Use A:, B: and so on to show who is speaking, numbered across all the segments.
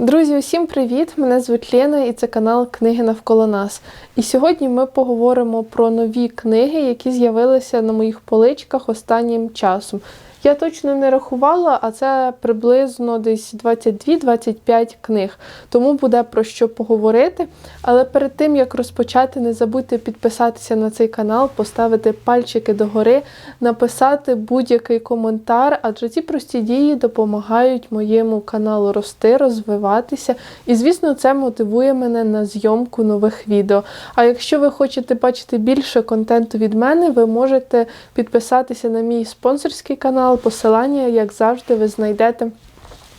A: Друзі, усім привіт! Мене звуть Лена і це канал Книги навколо нас. І сьогодні ми поговоримо про нові книги, які з'явилися на моїх поличках останнім часом. Я точно не рахувала, а це приблизно десь 22-25 книг. Тому буде про що поговорити. Але перед тим як розпочати, не забудьте підписатися на цей канал, поставити пальчики догори, написати будь-який коментар, адже ці прості дії допомагають моєму каналу рости, розвиватися. І, звісно, це мотивує мене на зйомку нових відео. А якщо ви хочете бачити більше контенту від мене, ви можете підписатися на мій спонсорський канал. Посилання, як завжди, ви знайдете.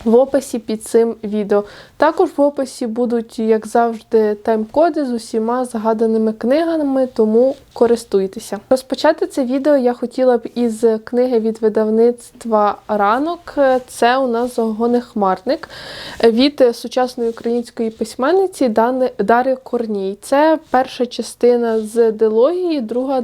A: В описі під цим відео. Також в описі будуть, як завжди, тайм-коди з усіма згаданими книгами, тому користуйтеся. Розпочати це відео я хотіла б із книги від видавництва Ранок. Це у нас Гонехмарник від сучасної української письменниці Дари Корній. Це перша частина з дилогії, друга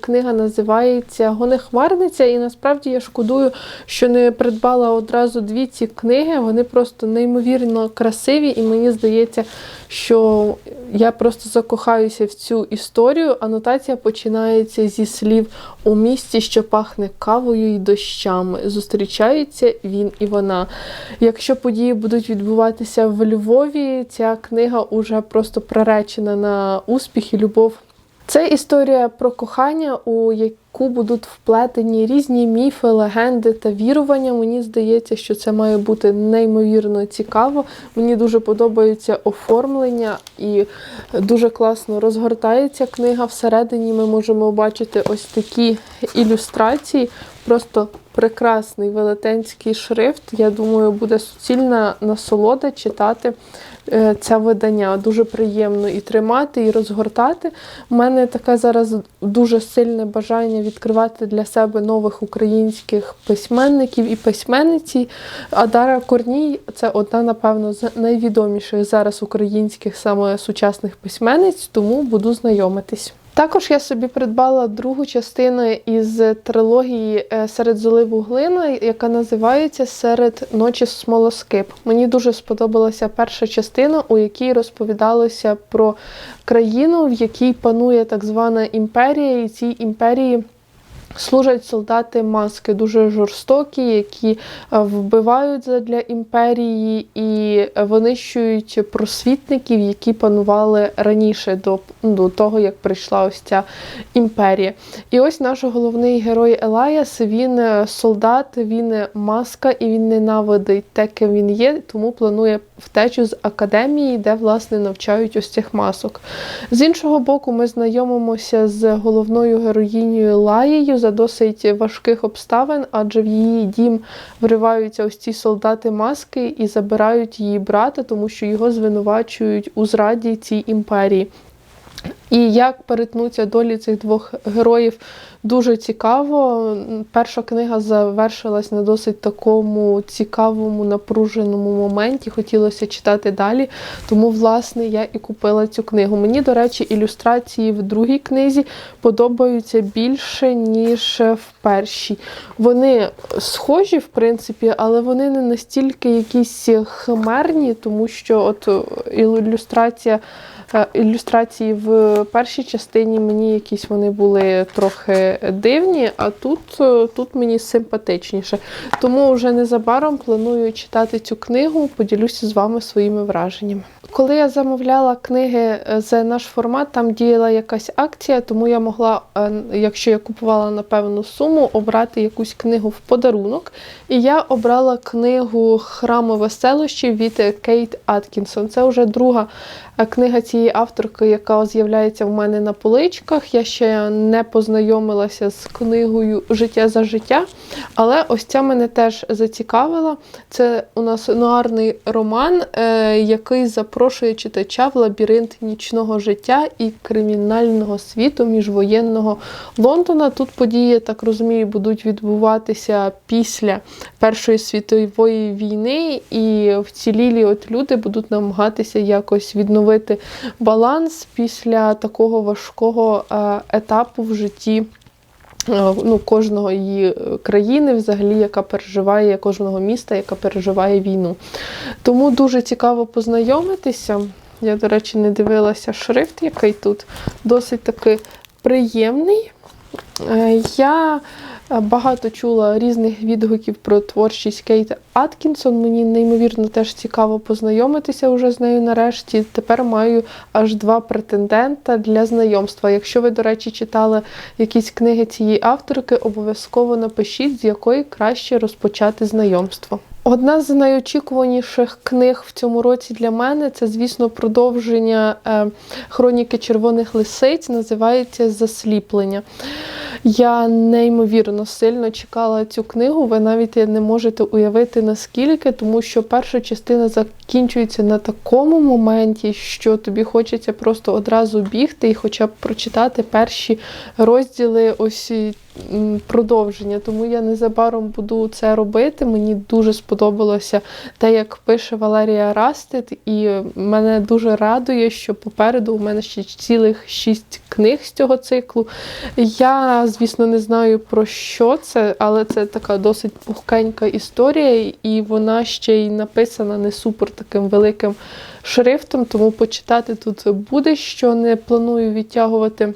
A: книга називається Гонехмарниця. І насправді я шкодую, що не придбала одразу дві ці книги книги, вони просто неймовірно красиві, і мені здається, що я просто закохаюся в цю історію. Анотація починається зі слів у місті, що пахне кавою і дощами. Зустрічаються він і вона. Якщо події будуть відбуватися в Львові, ця книга уже просто приречена на успіх і любов. Це історія про кохання, у яку будуть вплетені різні міфи, легенди та вірування. Мені здається, що це має бути неймовірно цікаво. Мені дуже подобається оформлення і дуже класно розгортається книга. Всередині ми можемо бачити ось такі ілюстрації. Просто прекрасний велетенський шрифт. Я думаю, буде суцільна насолода читати це видання. Дуже приємно і тримати, і розгортати. У мене таке зараз дуже сильне бажання відкривати для себе нових українських письменників і письменниці. Адара Корній це одна, напевно, з найвідоміших зараз українських саме сучасних письменниць, тому буду знайомитись. Також я собі придбала другу частину із трилогії е, Серед золиву глина, яка називається Серед ночі смолоскип. Мені дуже сподобалася перша частина, у якій розповідалося про країну, в якій панує так звана імперія, і цій імперії. Служать солдати маски дуже жорстокі, які е, вбивають для імперії і винищують просвітників, які панували раніше до до того, як прийшла ось ця імперія. І ось наш головний герой Елаяс, він е, солдат, він маска і він ненавидить те, ким він є, тому планує втечу з академії, де власне навчають ось цих масок. З іншого боку, ми знайомимося з головною героїнею Лаєю за досить важких обставин, адже в її дім вриваються ось ці солдати маски і забирають її брата, тому що його звинувачують у зраді цій імперії. І як перетнуться долі цих двох героїв дуже цікаво. Перша книга завершилась на досить такому цікавому, напруженому моменті. Хотілося читати далі. Тому, власне, я і купила цю книгу. Мені, до речі, ілюстрації в другій книзі подобаються більше, ніж в першій. Вони схожі, в принципі, але вони не настільки якісь химерні, тому що от ілюстрація. Е, ілюстрації в першій частині мені якісь вони були трохи дивні, а тут е, тут мені симпатичніше. Тому вже незабаром планую читати цю книгу, поділюся з вами своїми враженнями. Коли я замовляла книги е, за наш формат, там діяла якась акція, тому я могла, якщо я купувала на певну суму, обрати якусь книгу в подарунок. І я обрала книгу Храми веселощів від Кейт Аткінсон. Це вже друга книга цієї авторки, яка з'являється в мене на поличках. Я ще не познайомилася з книгою Життя за життя, але ось ця мене теж зацікавила. Це у нас нуарний роман, е, який запрошує читача в лабіринт нічного життя і кримінального світу міжвоєнного Лондона. Тут події, так розумію, будуть відбуватися після Першої світової війни, і вцілілі от люди будуть намагатися якось відновити відновити баланс після такого важкого е, етапу в житті е, ну, кожного її країни, взагалі, яка переживає кожного міста, яка переживає війну. Тому дуже цікаво познайомитися. Я, до речі, не дивилася шрифт, який тут досить таки приємний. Е, Я е, багато чула різних відгуків про творчість Кейт Аткінсон. Мені неймовірно теж цікаво познайомитися вже з нею нарешті. Тепер маю аж два претендента для знайомства. Якщо ви, до речі, читали якісь книги цієї авторки, обов'язково напишіть, з якої краще розпочати знайомство. Одна з найочікуваніших книг в цьому році для мене це, звісно, продовження е, хроніки червоних лисиць, називається Засліплення. Я неймовірно сильно чекала цю книгу. Ви навіть не можете уявити наскільки, тому що перша частина закінчується на такому моменті, що тобі хочеться просто одразу бігти і хоча б прочитати перші розділи ось продовження. Тому я незабаром буду це робити. Мені дуже сподобалося те, як пише Валерія Растит, і мене дуже радує, що попереду у мене ще цілих шість книг з цього циклу. Я, звісно, не знаю про що це, але це така досить пухкенька історія, і вона ще й написана не супер таким великим шрифтом, тому почитати тут буде, що не планую відтягувати.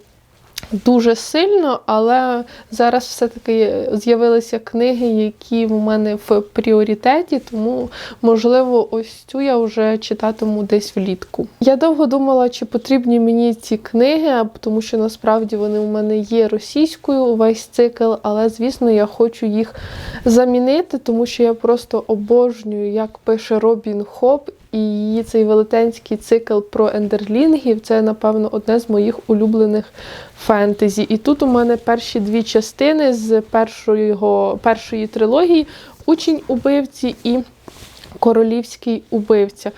A: Дуже сильно, але зараз все-таки з'явилися книги, які в мене в пріоритеті, тому, можливо, ось цю я вже читатиму десь влітку. Я довго думала, чи потрібні мені ці книги, тому що насправді вони у мене є російською увесь цикл, але, звісно, я хочу їх замінити, тому що я просто обожнюю, як пише Робін Хоп. І цей велетенський цикл про ендерлінгів це, напевно, одне з моїх улюблених фентезі. І тут у мене перші дві частини з першої, першої трилогії Учень убивці і Королівський убивця.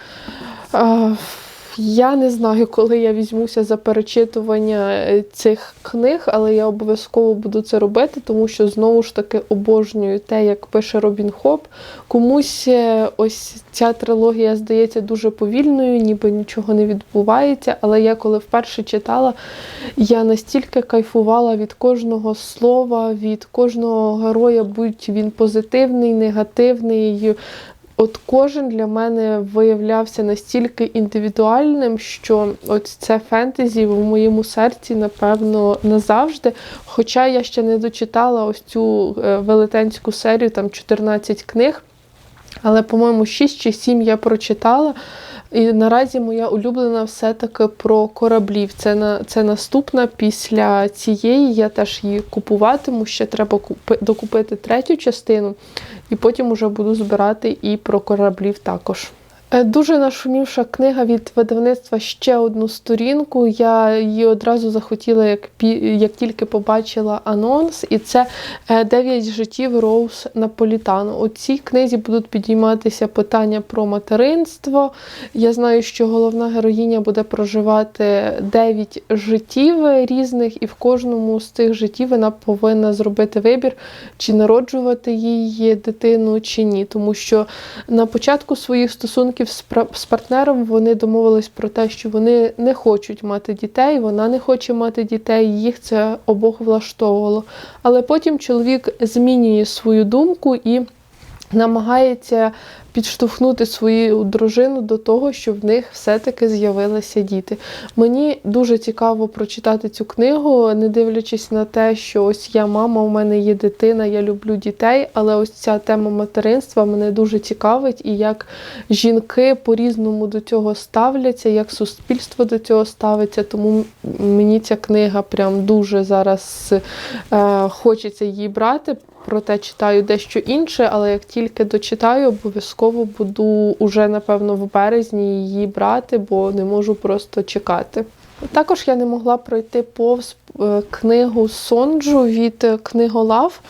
A: Я не знаю, коли я візьмуся за перечитування е, цих книг, але я обов'язково буду це робити, тому що знову ж таки обожнюю те, як пише Робін Хоп. Комусь е, ось ця трилогія здається дуже повільною, ніби нічого не відбувається. Але я коли вперше читала, я настільки кайфувала від кожного слова, від кожного героя, будь він позитивний, негативний. От кожен для мене виявлявся настільки індивідуальним, що от це фентезі в моєму серці, напевно, назавжди. Хоча я ще не дочитала ось цю е, велетенську серію, там 14 книг. Але, по-моєму, 6 чи 7 я прочитала. І наразі моя улюблена все-таки про кораблів. Це на це наступна після цієї. Я теж її купуватиму. Ще треба купи, докупити третю частину, і потім уже буду збирати і про кораблів також. Е, дуже нашумівша книга від видавництва ще одну сторінку. Я її одразу захотіла, як як тільки побачила анонс, і це дев'ять життів Роуз Наполітану. У цій книзі будуть підійматися питання про материнство. Я знаю, що головна героїня буде проживати дев'ять життів різних, і в кожному з цих життів вона повинна зробити вибір, чи народжувати її дитину, чи ні. Тому що на початку своїх стосунків з партнером вони домовились про те, що вони не хочуть мати дітей, вона не хоче мати дітей, їх це обох влаштовувало. Але потім чоловік змінює свою думку і намагається підштовхнути свою дружину до того, щоб в них все-таки з'явилися діти. Мені дуже цікаво прочитати цю книгу, не дивлячись на те, що ось я мама, у мене є дитина, я люблю дітей, але ось ця тема материнства мене дуже цікавить, і як жінки по-різному до цього ставляться, як суспільство до цього ставиться. Тому мені ця книга прям дуже зараз е, хочеться її брати проте читаю дещо інше, але як тільки дочитаю, обов'язково буду уже, напевно, в березні її брати, бо не можу просто чекати. Також я не могла пройти повз книгу Сонджу від книголав.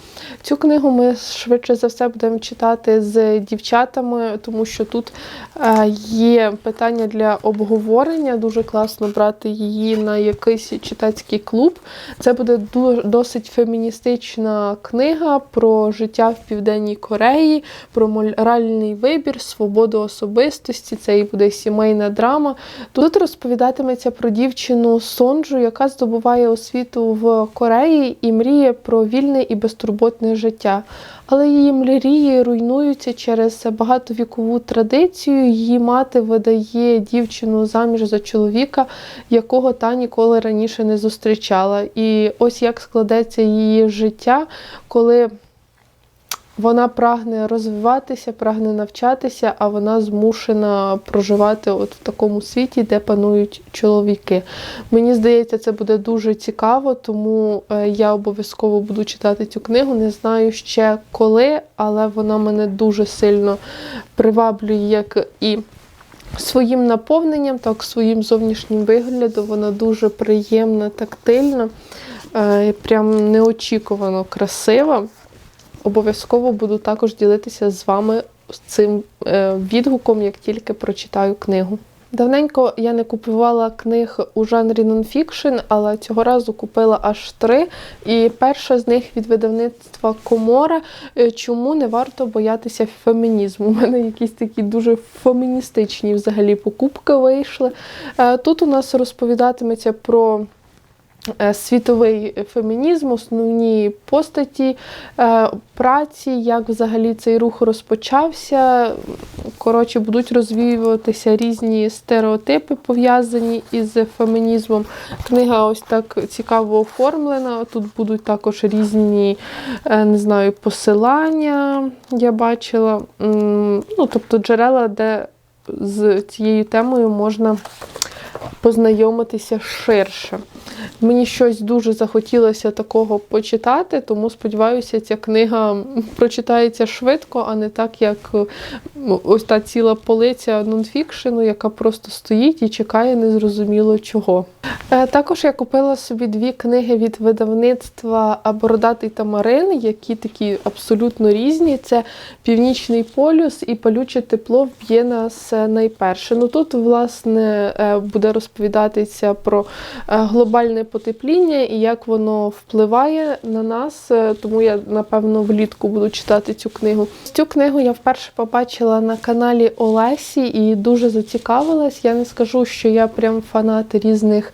A: Цю книгу ми швидше за все будемо читати з дівчатами, тому що тут е, є питання для обговорення. Дуже класно брати її на якийсь читацький клуб. Це буде досить феміністична книга про життя в Південній Кореї, про моральний вибір, свободу особистості. Це і буде сімейна драма. Тут розповідатиметься про дівчину Сонджу, яка здобуває освіту освіту в Кореї і мріє про вільне і безтурботне життя. Але її мрії руйнуються через багатовікову традицію. Її мати видає дівчину заміж за чоловіка, якого та ніколи раніше не зустрічала. І ось як складеться її життя, коли вона прагне розвиватися, прагне навчатися, а вона змушена проживати от в такому світі, де панують чоловіки. Мені здається, це буде дуже цікаво, тому е, я обов'язково буду читати цю книгу. Не знаю ще коли, але вона мене дуже сильно приваблює, як і своїм наповненням, так своїм зовнішнім виглядом. Вона дуже приємна, тактильна, е, прям неочікувано красива. Обов'язково буду також ділитися з вами цим е, відгуком, як тільки прочитаю книгу. Давненько я не купувала книг у жанрі нонфікшн, але цього разу купила аж три. І перша з них від видавництва Комора. Е, Чому не варто боятися фемінізму? У мене якісь такі дуже феміністичні взагалі покупки вийшли. Е, Тут у нас розповідатиметься про. Е, Світовий фемінізм, основні постаті е, праці, як взагалі цей рух розпочався. Коротше, будуть розвіюватися різні стереотипи, пов'язані із фемінізмом. Книга ось так цікаво оформлена. Тут будуть також різні, е, не знаю, посилання, я бачила. Ну, тобто джерела, де з цією темою можна познайомитися ширше. Мені щось дуже захотілося такого почитати, тому сподіваюся, ця книга прочитається швидко, а не так, як е, ось та ціла полиця нонфікшену, яка просто стоїть і чекає незрозуміло чого. Е, Також я купила собі дві книги від видавництва Бородатий Тамарин, які такі абсолютно різні. Це Північний полюс і Палюче тепло вб'є нас найперше. Ну тут, власне, е, буде розповідатися про е, глобальне потепління і як воно впливає на нас. Е, Тому я, напевно, влітку буду читати цю книгу. Цю книгу я вперше побачила на каналі Олесі і дуже зацікавилась. Я не скажу, що я прям фанат різних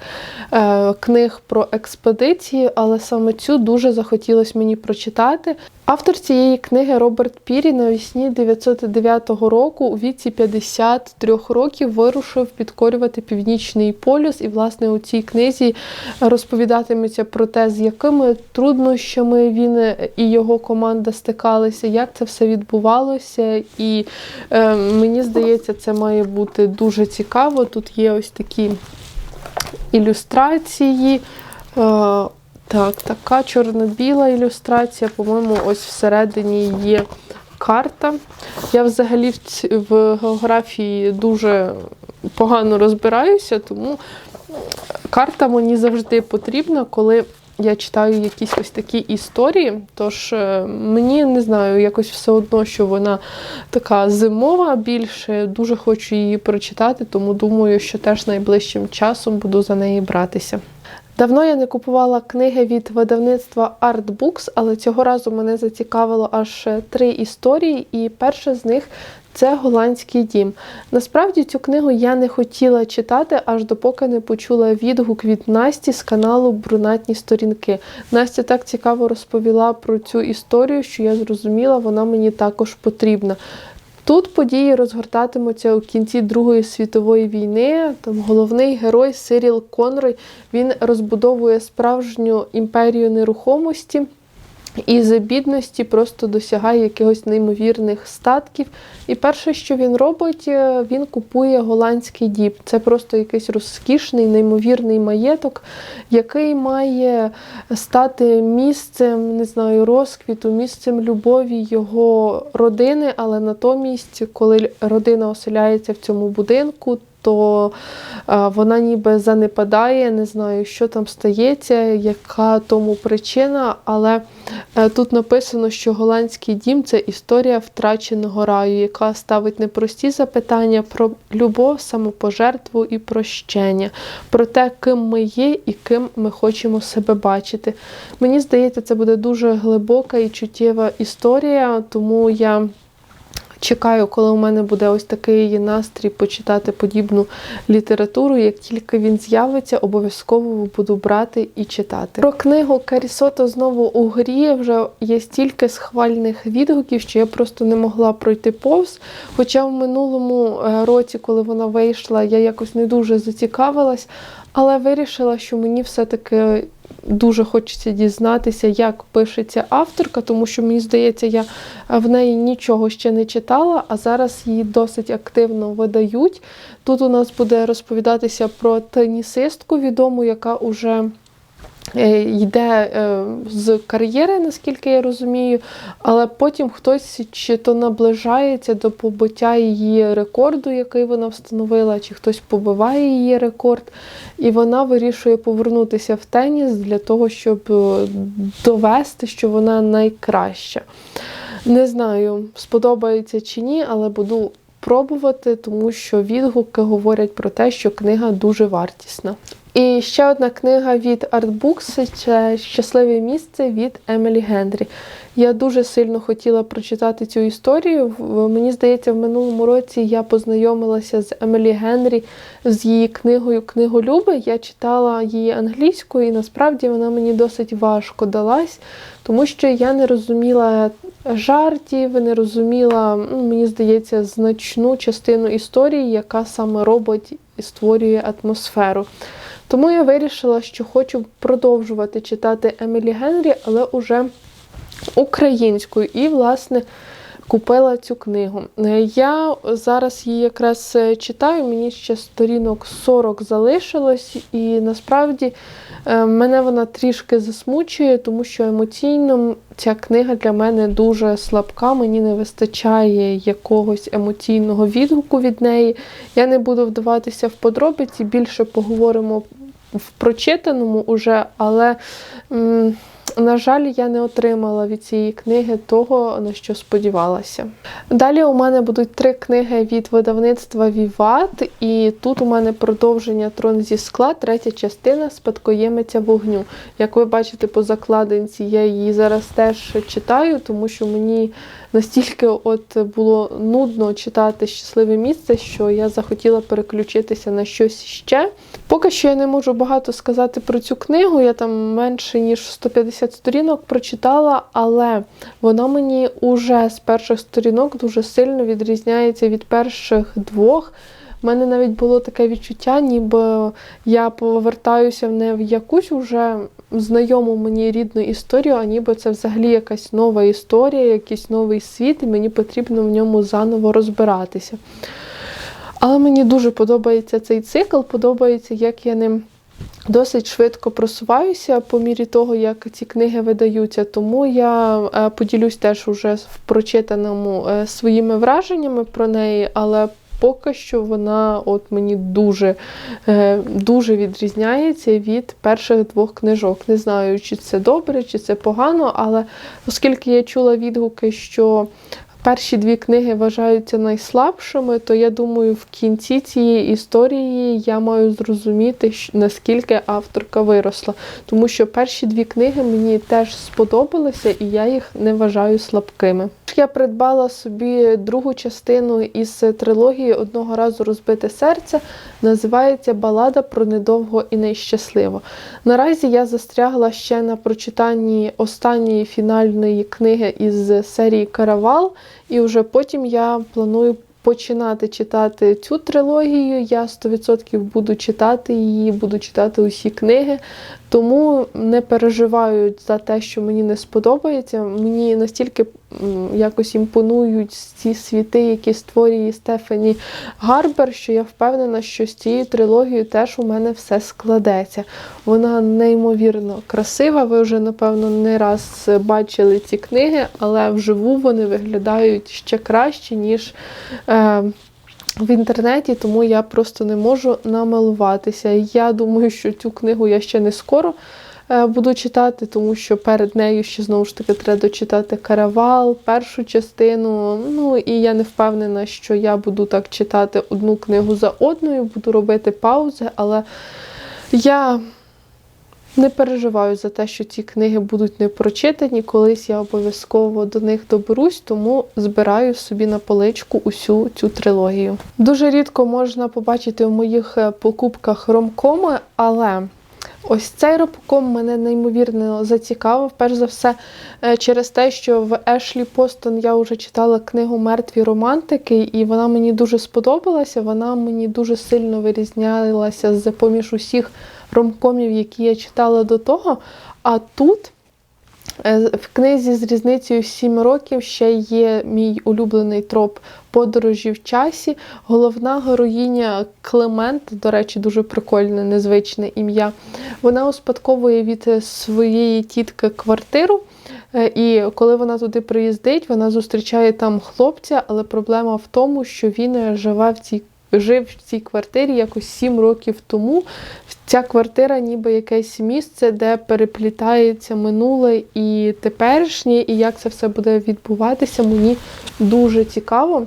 A: е, книг про експедиції, але саме цю дуже захотілося мені прочитати. Автор цієї книги Роберт Пірі навесні 909 року у віці 53 років вирушив підкорювати північний полюс. І, власне, у цій книзі розповідатиметься про те, з якими труднощами він і його команда стикалися, як це все відбувалося. І е, мені здається, це має бути дуже цікаво. Тут є ось такі ілюстрації. Е, так, така чорно-біла ілюстрація. По-моєму, ось всередині є карта. Я взагалі в географії дуже погано розбираюся, тому карта мені завжди потрібна, коли я читаю якісь ось такі історії. Тож е, мені не знаю, якось все одно, що вона така зимова більше. Дуже хочу її прочитати, тому думаю, що теж найближчим часом буду за неї братися. Давно я не купувала книги від видавництва Art Books, але цього разу мене зацікавило аж три історії, і перша з них це голландський дім. Насправді цю книгу я не хотіла читати, аж допоки не почула відгук від Насті з каналу Брунатні сторінки. Настя так цікаво розповіла про цю історію, що я зрозуміла, вона мені також потрібна. Тут події розгортатимуться у кінці Другої світової війни. Там головний герой Сиріл Конрой він розбудовує справжню імперію нерухомості. І з бідності просто досягає якихось неймовірних статків. І перше, що він робить, е, він купує голландський діб. Це просто якийсь розкішний, неймовірний маєток, який має стати місцем, не знаю, розквіту, місцем любові його родини. Але натомість, коли родина оселяється в цьому будинку, то е, вона ніби занепадає, не знаю, що там стається, яка тому причина. Але е, тут написано, що голландський дім це історія втраченого раю, яка ставить непрості запитання про любов, самопожертву і прощення, про те, ким ми є і ким ми хочемо себе бачити. Мені здається, це буде дуже глибока і чуттєва історія, тому я. Чекаю, коли у мене буде ось такий настрій почитати подібну літературу. Як тільки він з'явиться, обов'язково буду брати і читати. Про книгу Карісото знову у грі вже є стільки схвальних відгуків, що я просто не могла пройти повз. Хоча в минулому е, році, коли вона вийшла, я якось не дуже зацікавилась, але вирішила, що мені все-таки дуже хочеться дізнатися, як пишеться авторка, тому що мені здається, я в неї нічого ще не читала, а зараз її досить активно видають. Тут у нас буде розповідатися про тенісистку відому, яка уже йде е, з кар'єри, наскільки я розумію, але потім хтось чи то наближається до побиття її рекорду, який вона встановила, чи хтось побиває її рекорд, і вона вирішує повернутися в теніс для того, щоб е, довести, що вона найкраща. Не знаю, сподобається чи ні, але буду пробувати, тому що відгуки говорять про те, що книга дуже вартісна. І ще одна книга від Artbooks – це Щасливе місце від Емілі Генрі. Я дуже сильно хотіла прочитати цю історію. Мені здається, в минулому році я познайомилася з Емілі Генрі з її книгою Книголюби. Я читала її англійською, і насправді вона мені досить важко далась, тому що я не розуміла жартів, не розуміла, ну, мені здається, значну частину історії, яка саме робить і створює атмосферу. Тому я вирішила, що хочу продовжувати читати Емілі Генрі, але уже українською. І, власне, купила цю книгу. Е, Я зараз її якраз е, читаю, мені ще сторінок 40 залишилось, і насправді е, мене вона трішки засмучує, тому що емоційно ця книга для мене дуже слабка, мені не вистачає якогось емоційного відгуку від неї. Я не буду вдаватися в подробиці, більше поговоримо в прочитаному уже, але. на жаль, я не отримала від цієї книги того, на що сподівалася. Далі у мене будуть три книги від видавництва Віват, і тут у мене продовження Трон зі скла, третя частина Спадкоємиця вогню. Як ви бачите по закладинці, я її зараз теж читаю, тому що мені настільки от було нудно читати щасливе місце, що я захотіла переключитися на щось ще. Поки що я не можу багато сказати про цю книгу, я там менше ніж 150 сторінок прочитала, але вона мені уже з перших сторінок дуже сильно відрізняється від перших двох. У мене навіть було таке відчуття, ніби я повертаюся не в якусь уже знайому мені рідну історію, а ніби це взагалі якась нова історія, якийсь новий світ, і мені потрібно в ньому заново розбиратися. Але мені дуже подобається цей цикл, подобається, як я ним досить швидко просуваюся по мірі того, як ці книги видаються. Тому я е, поділюсь теж уже в прочитаному е, своїми враженнями про неї, але поки що вона от мені дуже, е, дуже відрізняється від перших двох книжок. Не знаю, чи це добре, чи це погано, але оскільки я чула відгуки, що перші дві книги вважаються найслабшими, то я думаю, в кінці цієї історії я маю зрозуміти, наскільки авторка виросла. Тому що перші дві книги мені теж сподобалися, і я їх не вважаю слабкими. Я придбала собі другу частину із трилогії Одного разу розбите серце. Називається Балада про недовго і нещасливо. Наразі я застрягла ще на прочитанні останньої фінальної книги із серії Каравал, і вже потім я планую починати читати цю трилогію. Я 100% буду читати її, буду читати усі книги. Тому не переживаю за те, що мені не сподобається. Мені настільки якось імпонують ці світи, які створює Стефані Гарбер, що я впевнена, що з цією трилогією теж у мене все складеться. Вона неймовірно красива. Ви вже, напевно, не раз бачили ці книги, але вживу вони виглядають ще краще, ніж. Е, в інтернеті, тому я просто не можу намилуватися. Я думаю, що цю книгу я ще не скоро е, буду читати, тому що перед нею ще знову ж таки треба дочитати каравал, першу частину. Ну і я не впевнена, що я буду так читати одну книгу за одною, буду робити паузи, але я Не переживаю за те, що ці книги будуть не прочитані. Колись я обов'язково до них доберусь, тому збираю собі на поличку усю цю трилогію. Дуже рідко можна побачити в моїх е, покупках ромкоми, але ось цей ромком мене неймовірно зацікавив. Перш за все, е, через те, що в Ешлі Постон я вже читала книгу Мертві романтики, і вона мені дуже сподобалася. Вона мені дуже сильно вирізнялася з поміж усіх ромкомів, які я читала до того. А тут е, в книзі з різницею в 7 років ще є мій улюблений троп подорожі в часі. Головна героїня Клемент, до речі, дуже прикольне, незвичне ім'я. Вона успадковує від своєї тітки квартиру. Е, І коли вона туди приїздить, вона зустрічає там хлопця, але проблема в тому, що він живе в цій жив в цій квартирі якось сім років тому. Ця квартира ніби якесь місце, де переплітається минуле і теперішнє, і як це все буде відбуватися, мені дуже цікаво.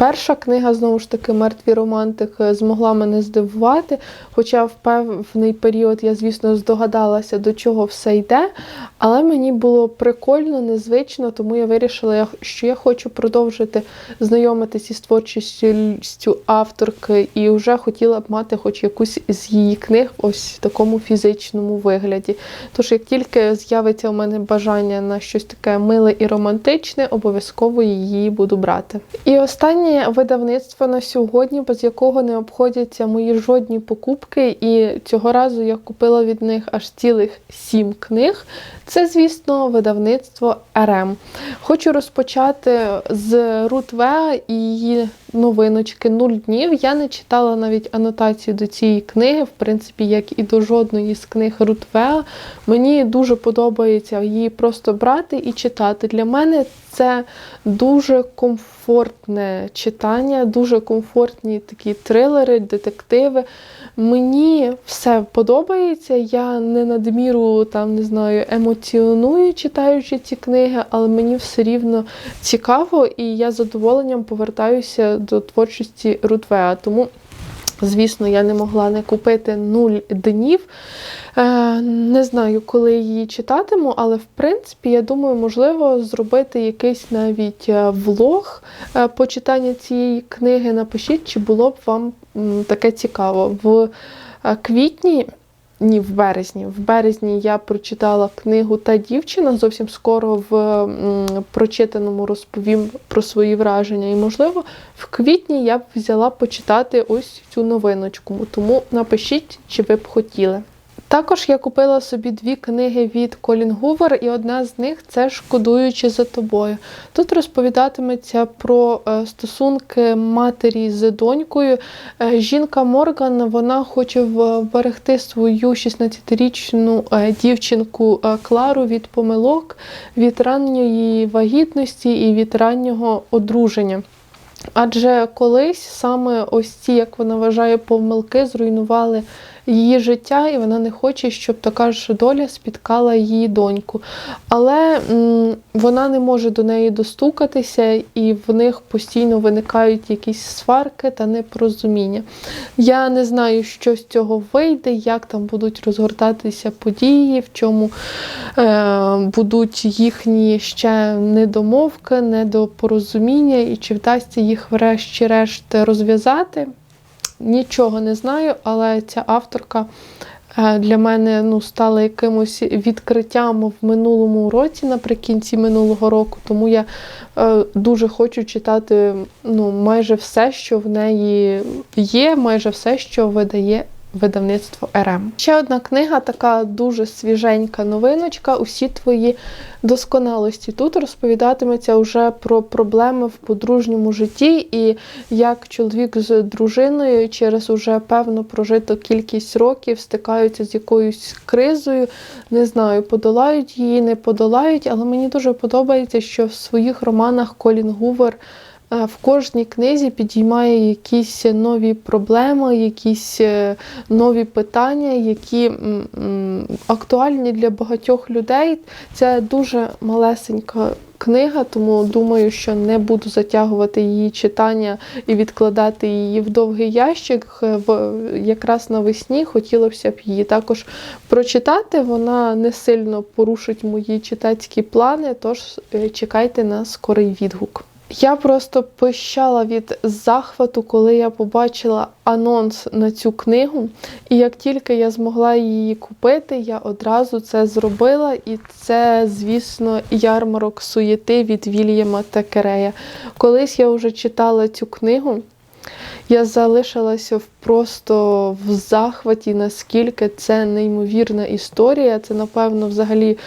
A: Е, Перша книга, знову ж таки, Мертві романтики змогла мене здивувати. Хоча в певний період я, звісно, здогадалася, до чого все йде. Але мені було прикольно, незвично, тому я вирішила, що я хочу продовжити знайомитися із творчістю авторки, і вже хотіла б мати хоч якусь з її книг ось в такому фізичному вигляді. Тож, як тільки з'явиться у мене бажання на щось таке миле і романтичне, обов'язково її буду брати. І останнє видавництво на сьогодні, без якого не обходяться мої жодні покупки, і цього разу я купила від них аж цілих сім книг. Це, звісно, видавництво РМ. Хочу розпочати з Рут Веа і її новиночки «Нуль днів. Я не читала навіть анотацію до цієї книги, в принципі, як і до жодної з книг Рут Веа. Мені дуже подобається її просто брати і читати. Для мене це дуже комфортне читання, дуже комфортні такі трилери, детективи. Мені все подобається. Я не надміру там не знаю, емоціоную, читаючи ці книги, але мені все рівно цікаво, і я з задоволенням повертаюся до творчості Рутвеа. Тому, звісно, я не могла не купити нуль днів. Е, Не знаю, коли її читатиму, але в принципі, я думаю, можливо зробити якийсь навіть е, влог почитання по читанню цієї книги. Напишіть, чи було б вам таке цікаво. В е, квітні. Ні, в березні. В березні я прочитала книгу Та дівчина. Зовсім скоро в прочитаному розповім про свої враження. І, можливо, в квітні я б взяла почитати ось цю новиночку. Тому напишіть, чи ви б хотіли. Також я купила собі дві книги від Колін Гувер, і одна з них це Шкодуючи за тобою. Тут розповідатиметься про е, стосунки матері з донькою. Е, Жінка Морган вона хоче вберегти свою 16-річну е, дівчинку Клару від помилок, від ранньої вагітності і від раннього одруження. Адже колись саме ось ці, як вона вважає, помилки зруйнували її життя, і вона не хоче, щоб така ж доля спіткала її доньку. Але м, вона не може до неї достукатися, і в них постійно виникають якісь сварки та непорозуміння. Я не знаю, що з цього вийде, як там будуть розгортатися події, в чому е, будуть їхні ще недомовки, недопорозуміння, і чи вдасться їх врешті-решт розв'язати. Нічого не знаю, але ця авторка е, для мене ну, стала якимось відкриттям в минулому році, наприкінці минулого року. Тому я е, дуже хочу читати ну, майже все, що в неї є, майже все, що видає. Видавництво РМ. Ще одна книга, така дуже свіженька новиночка. Усі твої досконалості. Тут розповідатиметься вже про проблеми в подружньому житті, і як чоловік з дружиною через уже певно прожиту кількість років стикаються з якоюсь кризою. Не знаю, подолають її, не подолають, але мені дуже подобається, що в своїх романах Колін Гувер. Е, В кожній книзі підіймає якісь нові проблеми, якісь е, нові питання, які актуальні для багатьох людей. Це дуже малесенька книга, тому думаю, що не буду затягувати її читання і відкладати її в довгий ящик. В якраз навесні хотілося б її також прочитати. Вона не сильно порушить мої читацькі плани, тож е, чекайте на скорий відгук. Я просто пищала від захвату, коли я побачила анонс на цю книгу. І як тільки я змогла її купити, я одразу це зробила. І це, звісно, ярмарок суєти від Вільяма Текерея. Колись я вже читала цю книгу. Я залишилася просто в захваті, наскільки це неймовірна історія. Це, напевно, взагалі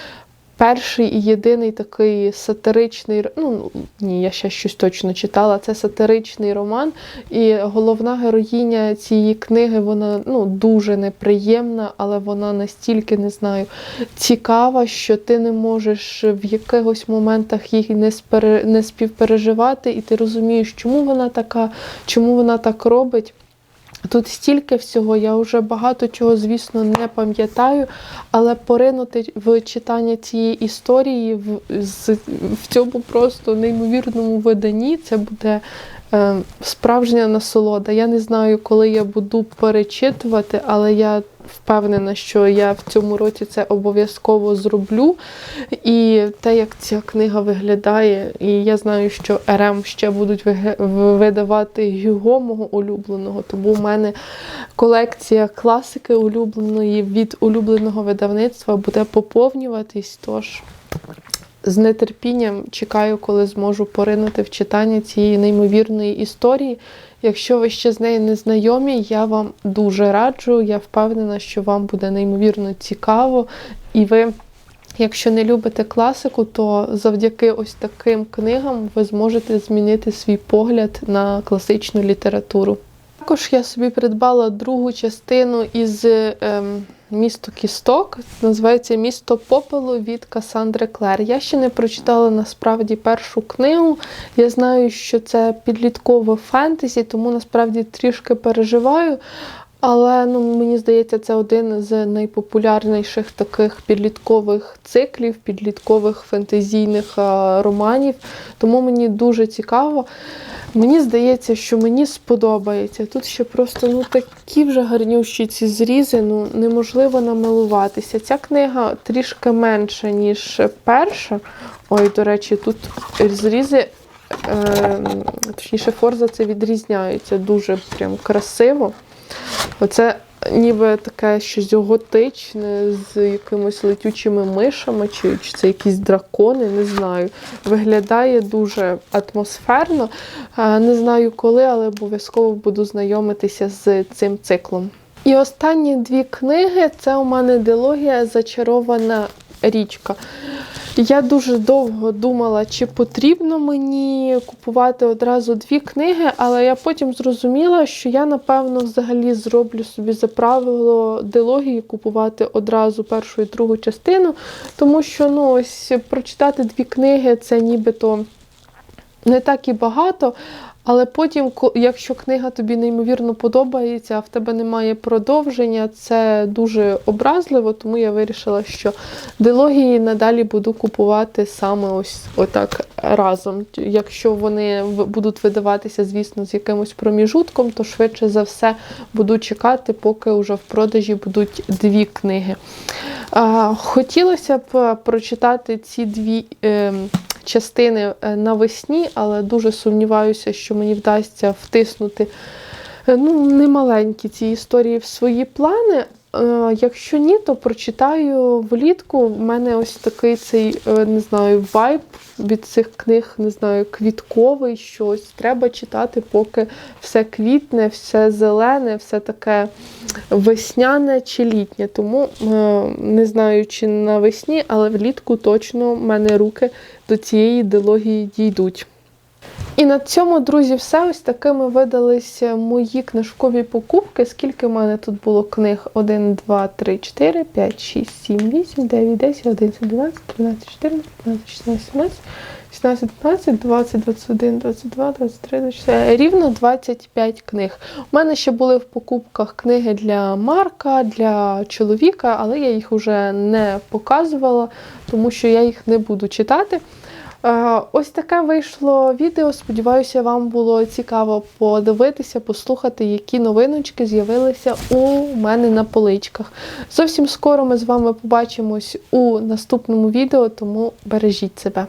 A: перший і єдиний такий сатиричний. Ну ні, я ще щось точно читала. Це сатиричний роман. І головна героїня цієї книги, вона ну, дуже неприємна, але вона настільки не знаю цікава, що ти не можеш в якихось моментах їх не, спере, не співпереживати, і ти розумієш, чому вона така, чому вона так робить. Тут стільки всього, я вже багато чого, звісно, не пам'ятаю, але поринути в читання цієї історії в, в цьому просто неймовірному виданні, це буде справжня насолода. Я не знаю, коли я буду перечитувати, але я впевнена, що я в цьому році це обов'язково зроблю. І те, як ця книга виглядає, і я знаю, що РМ ще будуть видавати Гюго мого улюбленого, тому в мене колекція класики улюбленої від улюбленого видавництва буде поповнюватись. Тож з нетерпінням чекаю, коли зможу поринути в читання цієї неймовірної історії. Якщо ви ще з нею не знайомі, я вам дуже раджу. Я впевнена, що вам буде неймовірно цікаво. І ви, якщо не любите класику, то завдяки ось таким книгам ви зможете змінити свій погляд на класичну літературу. Також я собі придбала другу частину із ем, місто Кісток. Називається Місто попелу від Касандри Клер. Я ще не прочитала насправді першу книгу. Я знаю, що це підліткове фентезі, тому насправді трішки переживаю. Але ну, мені здається, це один з найпопулярніших таких підліткових циклів, підліткових фентезійних романів. Тому мені дуже цікаво. Мені здається, що мені сподобається. Тут ще просто ну такі вже гарнющі ці зрізи, ну неможливо намилуватися. Ця книга трішки менша, ніж перша. Ой, до речі, тут зрізи, е, точніше, форза це відрізняються дуже прям красиво. Оце ніби таке щось готичне з якимись летючими мишами, чи, чи це якісь дракони, не знаю. Виглядає дуже атмосферно. Е, Не знаю коли, але обов'язково буду знайомитися з цим циклом. І останні дві книги це у мене дилогія Зачарована річка. Я дуже довго думала, чи потрібно мені купувати одразу дві книги, але я потім зрозуміла, що я, напевно, взагалі зроблю собі за правило дилогії купувати одразу першу і другу частину, тому що ну, ось прочитати дві книги це нібито не так і багато. Але потім, якщо книга тобі неймовірно подобається, а в тебе немає продовження, це дуже образливо, тому я вирішила, що дилогії надалі буду купувати саме ось отак разом. Якщо вони будуть видаватися, звісно, з якимось проміжутком, то швидше за все буду чекати, поки вже в продажі будуть дві книги. Хотілося б прочитати ці дві. Частини е, навесні, але дуже сумніваюся, що мені вдасться втиснути е, ну, немаленькі ці історії в свої плани. Е, Якщо ні, то прочитаю влітку. В мене ось такий цей, не знаю, вайб від цих книг, не знаю, квітковий щось. Треба читати, поки все квітне, все зелене, все таке весняне чи літнє. Тому е, не знаю, чи навесні, але влітку точно в мене руки до цієї дилогії дійдуть. І на цьому, друзі, все. Ось такими видалися мої книжкові покупки. Скільки в мене тут було книг? 1, 2, 3, 4, 5, 6, 7, 8, 9, 10, 11, 12, 13, 14, 15, 16, 17, 16, 15, 20, 21, 22, 23, 24. Рівно 25 книг. У мене ще були в покупках книги для Марка, для чоловіка, але я їх вже не показувала, тому що я їх не буду читати. Е, Ось таке вийшло відео. Сподіваюся, вам було цікаво подивитися, послухати, які новиночки з'явилися у мене на поличках. Зовсім скоро ми з вами побачимось у наступному відео, тому бережіть себе.